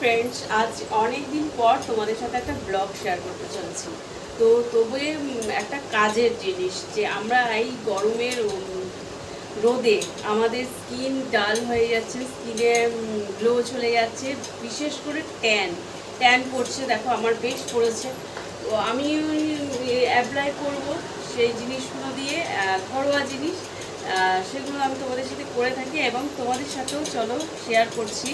Friends আজ অনেক দিন পর তোমাদের সাথে একটা ব্লগ শেয়ার করতে চলছি। তো তবু একটা কাজের জিনিস, যে আমরা এই গরমের রোদে আমাদের স্কিন ডাল হয়ে যাচ্ছে স্কিনে গ্লো চলে যাচ্ছে, বিশেষ করে ট্যান ট্যান পড়ছে, দেখো, আমার বেশ পড়েছে। তো আমি অ্যাপ্লাই করব সেই জিনিসগুলো দিয়ে ঘরোয়া জিনিস। সেগুলো আমি তোমাদের সাথে করে থাকি এবং তোমাদের সাথেও চলো শেয়ার করছি।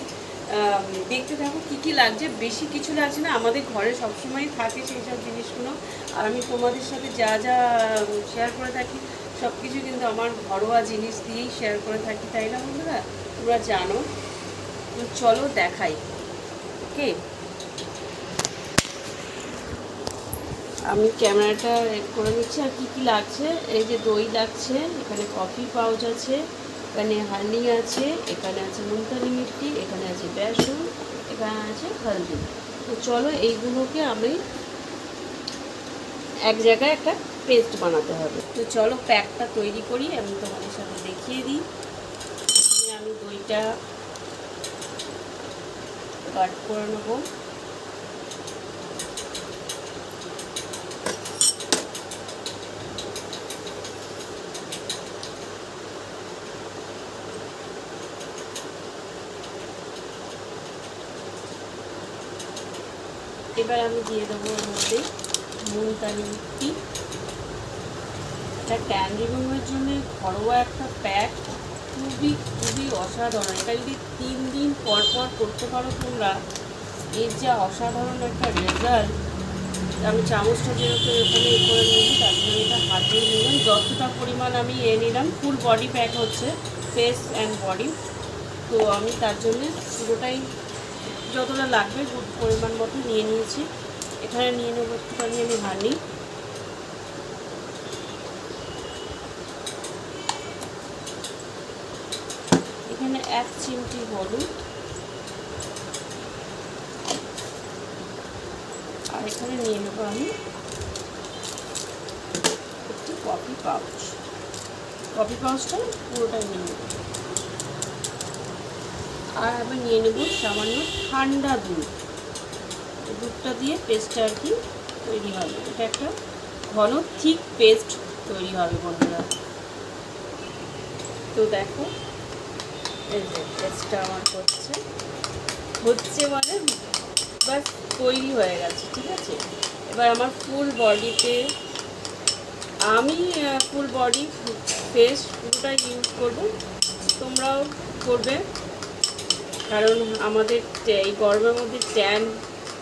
দেখতে থাকো, কী কী লাগছে? বেশি কিছু লাগছে না, আমাদের ঘরে সবসময় থাকে সেই সব জিনিসগুলো। আর আমি তোমাদের সাথে যা যা শেয়ার করে থাকি সব কিছু কিন্তু আমার ঘরোয়া জিনিস দিয়েই শেয়ার করে থাকি, তাই না বন্ধুরা? তোমরা জানো। চলো দেখাই। ওকে? আমি ক্যামেরাটা করে নিচ্ছি, আর কী কী লাগছে? এই যে দই লাগছে, এখানে কফি পাউচ আছে। এখানে হানি আছে, এখানে আছে মুলতানি মিট্টি, এখানে আছে বেসন, এখানে আছে হলদি। তো চলো এইগুলোকে আমি এক জায়গায় একটা পেস্ট বানাতে হবে। তো চলো প্যাকটা তৈরি করি, আমি তোমাদের সাথে দেখিয়ে দিই। আমি দইটা কাট করে নেব। এবার আমি দিয়ে দেবো ওর মধ্যে মুলতানি এটা ট্যান রিমুভের জন্য ঘরোয়া একটা প্যাক খুবই খুবই অসাধারণ। এটা যদি তিন দিন পর পর করতে পারো তোমরা, এর যা অসাধারণ একটা রেজাল্ট আমি চামচটা যেহেতু এখানে করে নিয়েছি, তার জন্য এটা হাতে নিলাম। যতটা পরিমাণ আমি এ নিলাম ফুল বডি প্যাক হচ্ছে ফেস অ্যান্ড বডি তো আমি তার জন্য পুরোটাই যতটা লাগবে পরিমাণ মতো নিয়ে নিয়েছি। এখানে নিয়ে নেব একটুখানি আমি হানি এখানে এক চিমটি হলুদ। আর এখানে নিয়ে নেব আমি একটু কফি পাউচ কফি পাউচটা পুরোটাই নিয়ে নেব। আর আমি নিয়ে নেব সামান্য ঠান্ডা দুধ। দুধটা দিয়ে পেস্টটা আর কি তৈরি হবে। এটা একটা ঘন ঠিক পেস্ট তৈরি হবে বন্ধুরা। তো দেখো, এই যে পেস্টটা আমার হচ্ছে। হচ্ছে মানে বাস তৈরি হয়ে গেছে, ঠিক আছে? এবার আমার ফুল বডিতে আমি ফুল বডি ফেস পুরোটাই ইউজ করব। তোমরাও করবে। কারণ আমাদের ট্যা- এই গরমের মধ্যে ট্যান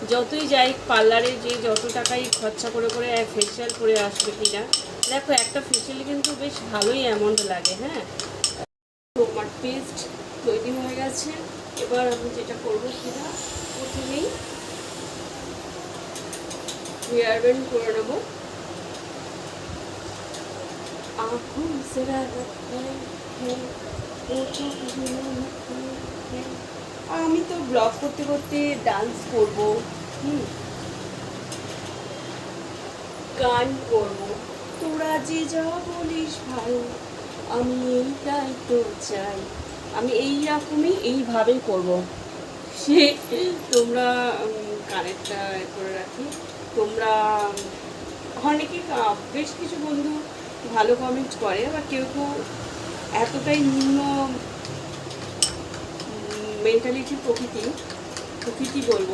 যতই যাই পার্লারে যে যত টাকাই খরচা করে করে ফেসিয়াল করে আসবে কিনা দেখো একটা ফেসিয়ালে কিন্তু বেশ ভালোই অ্যামাউন্ট লাগে হ্যাঁ তো আমার পেস্ট তৈরি হয়ে গেছে এবার আমি যেটা করবো কিনা প্রথমেই হেয়ার ব্যান্ড করে নেবো आँखों से रखते हैं ओठों की महकते हैं। আমি তো ব্লগ করতে করতে ডান্স করব, হুম। গান করব। তোরা যে যা বলিস ভাই আমি এইটাই তো চাই। আমি এই রকমই এইভাবেই করব। সে তোমরা কানেরটা করে রাখি। তোমরা অনেকে বেশ কিছু বন্ধু ভালো কমেন্ট করে বা কেউ কেউ এতটাই নিম্ন মেন্টালিটি প্রকৃতি প্রকৃতি বলব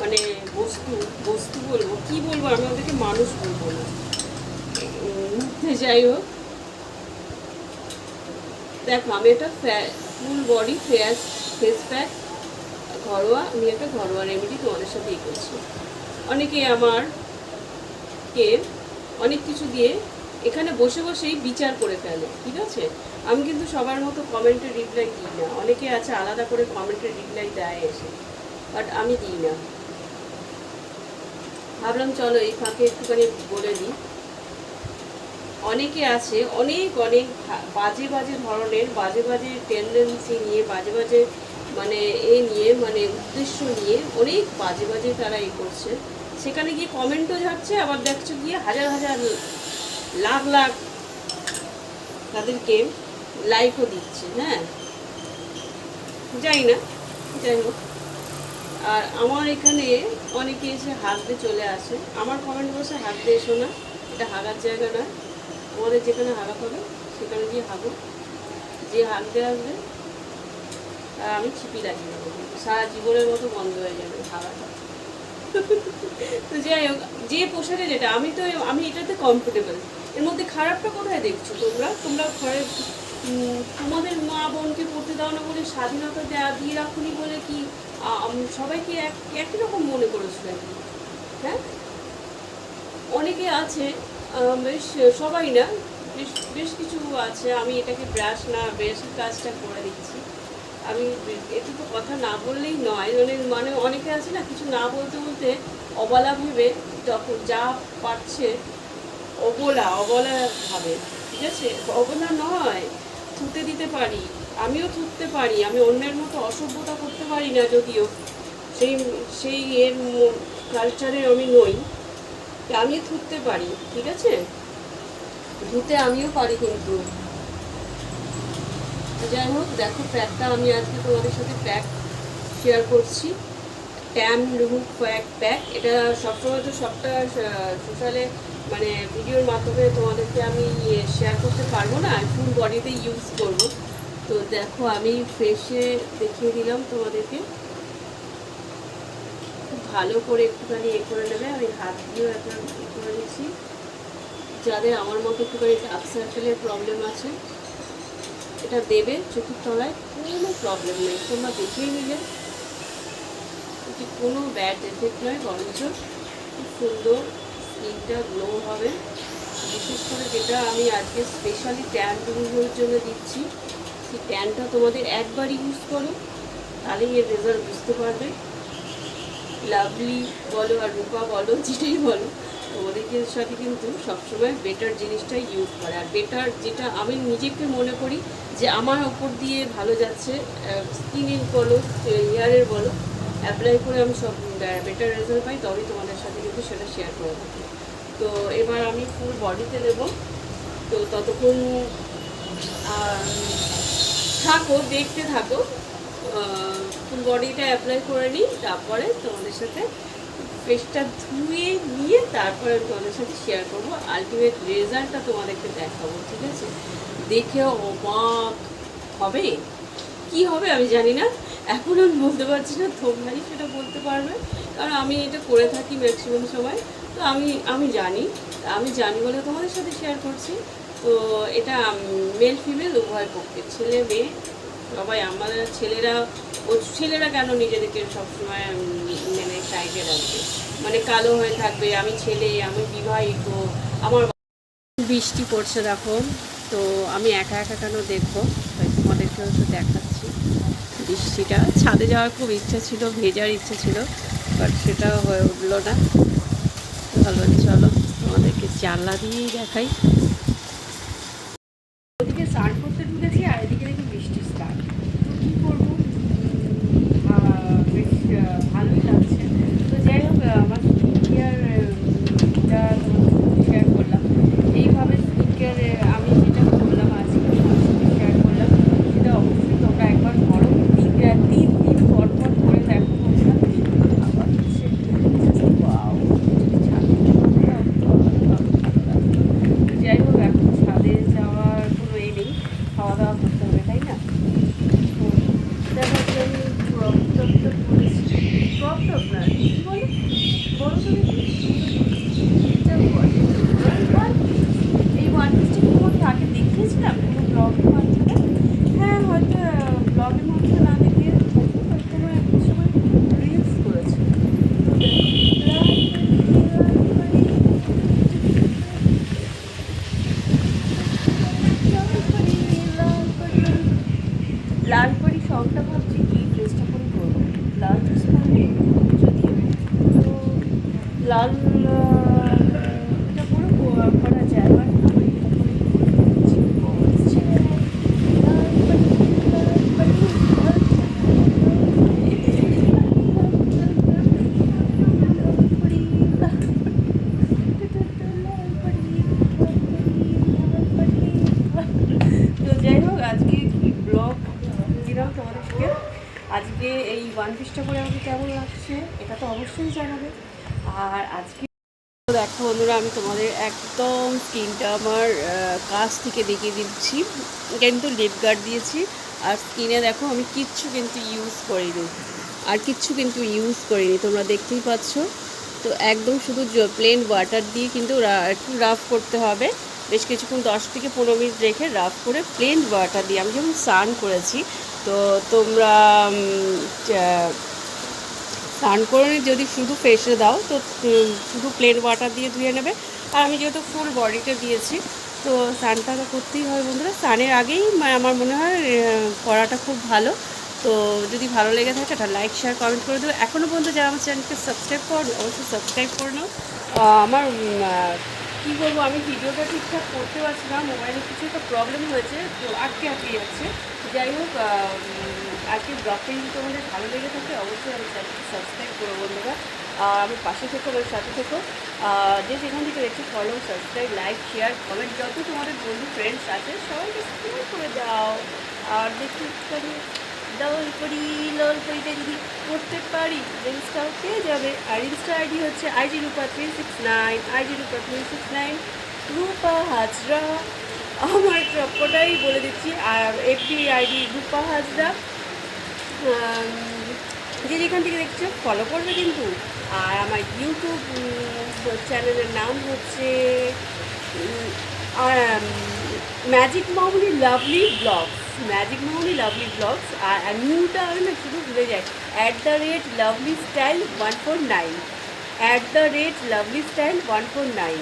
মানে বস্তু বস্তু বলব, কি বলব, আমি ওদেরকে মানুষ বলব না। যাই হোক। দেখো, আমি একটা full body face face pack ঘরোয়া, আমি একটা ঘরোয়া রেমেডি তোমাদের সাথে করছি। অনেকে আমার কে অনেক কিছু দিয়ে এখানে বসে বসেই বিচার করে ফেলে, ঠিক আছে? আমি কিন্তু সবার মতো কমেন্টের রিপ্লাই দিই না। অনেকে আছে আলাদা করে কমেন্টের রিপ্লাই দেয় এসে বাট আমি দিই না। ভাবলাম চলো এই ফাঁকে একটুখানি বলে দিই। অনেকে আছে, অনেক অনেক বাজে বাজে ধরনের, বাজে বাজে টেন্ডেন্সি নিয়ে, বাজে বাজে মানে এ নিয়ে মানে উদ্দেশ্য নিয়ে অনেক বাজে বাজে তারা এ করছে। সেখানে গিয়ে কমেন্টও যাচ্ছে আবার দেখছ গিয়ে হাজার হাজার লাখ লাখ তাদেরকে লাইকও দিচ্ছে হ্যাঁ? যাই না যাই হোক আর আমার এখানে অনেকে এসে হাঁকতে চলে আসে। আমার কমেন্ট বসে হাঁকতে এসো না, এটা হাগার জায়গা নয় আমাদের যেখানে হাগা হবে, সেখানে গিয়ে হাগো। যে হাঁকতে আসবে আমি ছিপি লাগিয়ে দেবো। সারা জীবনের মতো বন্ধ হয়ে যাবে হাগাটা। তো যাই হোক, যে পোশাকে যেটা, আমি তো, আমি এটাতে কমফোর্টেবল এর মধ্যে খারাপটা কোথায় দেখছ তোমরা? তোমরা ঘরে তোমাদের মা বোনকে পড়তে দাও না বলে স্বাধীনতা দেওয়া দিয়ে রাখুনি বলে কি সবাইকে এক, একই রকম মনে করেছ হ্যাঁ? অনেকে আছে বেশ, সবাই না, বেশ বেশ কিছু আছে, আমি এটাকে ব্রাশ না বেশ কাজটা করে দিচ্ছি। আমি একটু তো কথা না বললেই নয়। মানে মানে অনেকে আছে না, কিছু না বলতে বলতে অবলা ভেবে তখন যা পারছে অবলা অবলা ভাবে, ঠিক আছে? অবলা নয়, থুতে দিতে পারি। আমিও থুততে পারি, আমি অন্যের মতো অসভ্যতা করতে পারি না যদিও। সেই সেই এর কালচারে আমি নই। আমি থুততে পারি, ঠিক আছে? ধুতে আমিও পারি কিন্তু। যাই হোক, দেখো প্যাকটা আমি আজকে তোমাদের সাথে প্যাক শেয়ার করছি। ট্যাম রিমুভ প্যাক প্যাক এটা সবসময় তো সবটা সোশ্যালে মানে ভিডিওর মাধ্যমে তোমাদেরকে আমি শেয়ার করতে পারব না ফুল বডিতে ইউজ করব। তো দেখো, আমি ফেসে দেখিয়ে দিলাম তোমাদেরকে। খুব ভালো করে একটুখানি এ করে নেবে। আমি হাত দিয়েও একবার এ করে নিচ্ছি। যাদের আমার মতো একটুখানি ডার্ক প্রবলেম আছে এটা দেবে চোখের তলায়, কোনো প্রবলেম নেই। তোমরা দেখেই নিলে। এটি কোনো ব্যাড এফেক্ট নয়, বরঞ্চ খুব সুন্দর স্কিনটা গ্লো হবে। বিশেষ করে যেটা আমি আজকে স্পেশালি ট্যান রিমুভের জন্য দিচ্ছি, সেই ট্যানটা তোমাদের একবার ইউজ করো, তাহলেই এর রেজাল্ট বুঝতে পারবে। লাভলি বলো আর রূপা বলো, যেটাই বলো। তোমাদেরকে সাথে কিন্তু সবসময় বেটার জিনিসটাই ইউজ করে। আর বেটার যেটা আমি নিজেকে মনে করি যে আমার ওপর দিয়ে ভালো যাচ্ছে স্কিনের বলো হেয়ারের বলো অ্যাপ্লাই করে আমি সব বেটার রেজাল্ট পাই, তবেই তোমাদের সাথে কিন্তু সেটা শেয়ার করে থাকি তো এবার আমি ফুল বডিতে দেবো তো ততক্ষণ থাকো, দেখতে থাকো। ফুল বডিটা অ্যাপ্লাই করে নিই, তারপরে তোমাদের সাথে ফেসটা ধুয়ে নিয়ে তারপরে তোমাদের সাথে শেয়ার করব। আলটিমেট রেজাল্টটা তোমাদেরকে দেখাবো, ঠিক আছে? দেখে অবাক হবে? কি হবে আমি জানি না। এখন আমি বলতে পারছি না, তোমরাই সেটা বলতে পারবে। কারণ আমি এটা করে থাকি ম্যাক্সিমাম সময়। তো আমি আমি জানি। আমি জানি বলে তোমাদের সাথে শেয়ার করছি। তো এটা মেল ফিমেল উভয় পক্ষে ছেলে, মেয়ে, সবাই, আমাদের ছেলেরা ও ছেলেরা কেন নিজেদেরকে সবসময় মানে সাইডে রাখবে মানে কালো হয়ে থাকবে, আমি ছেলে, আমি বিবাহিত, আমার বৃষ্টি পড়ছে দেখো, তো আমি একা একা কেন দেখব? তোমাদেরকে হয়তো দেখাচ্ছি বৃষ্টিটা। ছাদে যাওয়ার খুব ইচ্ছা ছিল, ভেজার ইচ্ছা ছিল বাট সেটা হয়ে উঠল না। ভালো, চলো তোমাদেরকে জানলা দিয়েই দেখাই। আমাকে কেমন লাগছে, এটা তো অবশ্যই জানাবে। আর আজকে দেখো বন্ধুরা, আমি তোমাদের একদম স্কিনটা আমার কাছ থেকে দেখিয়ে দিচ্ছি। কিন্তু লিপ গার্ড দিয়েছি। আর স্কিনে দেখো, আমি কিচ্ছু কিন্তু ইউজ করিনি। আর কিচ্ছু কিন্তু ইউজ করিনি, তোমরা দেখতেই পাচ্ছ। তো একদম শুধু প্লেন ওয়াটার দিয়ে কিন্তু একটু রাফ করতে হবে। বেশ কিছুক্ষণ দশ থেকে পনেরো মিনিট রেখে রাফ করে প্লেন ওয়াটার দিয়ে, আমি যখন স্নান করেছি, তো তোমরা স্নান করে যদি শুধু ফেসে দাও, তো শুধু প্লেন ওয়াটার দিয়ে ধুয়ে নেবে। আর আমি যেহেতু ফুল বডিতে দিয়েছি, তো স্নানটা তো করতেই হয় বন্ধুরা। স্নানের আগেই আমার মনে হয় করাটা খুব ভালো। তো যদি ভালো লেগে থাকে একটা লাইক শেয়ার কমেন্ট করে দেবো এখনও পর্যন্ত যারা আমার চ্যানেলকে সাবস্ক্রাইব করো অবশ্যই সাবস্ক্রাইব করে নাও। আমার কী বলব, আমি ভিডিওটা ঠিকঠাক করতে পারছি না। মোবাইলে কিছু একটা প্রবলেম হয়েছে, তো আটকে আটকে যাচ্ছে। যাই হোক আজকে ব্লগটা যদি তোমাদের ভালো লেগে থাকে অবশ্যই আমার চ্যানেলকে সাবস্ক্রাইব করো বন্ধুরা। আর আমি পাশে থেকো আমার সাথে থেকো। যে যেখান থেকে দেখছি follow subscribe like share comment যত তোমাদের বন্ধু ফ্রেন্ডস আছে সবাইকে শেয়ার করে দাও। আর দেখি একটুখানি ডবল করি লোল করিটা যদি করতে পারি। রিলসটাও পেয়ে যাবে। আর ইনস্টা আইডি হচ্ছে IG Rupa three six nine IG Rupa three six nine Rupa Hajra. আমার সবকটাই বলে দিচ্ছি। আর এফবি আইডি রূপা হাজরা। আম, যে যেখান থেকে দেখছ ফলো করবে কিন্তু। আর আমার ইউটিউব চ্যানেলের নাম হচ্ছে magic Mouli lovely vlogs magic Mouli lovely vlogs আর নিউটা আমি না শুধু ভুলে যাই। At the rate lovely style one four nine at the rate lovely style one four nine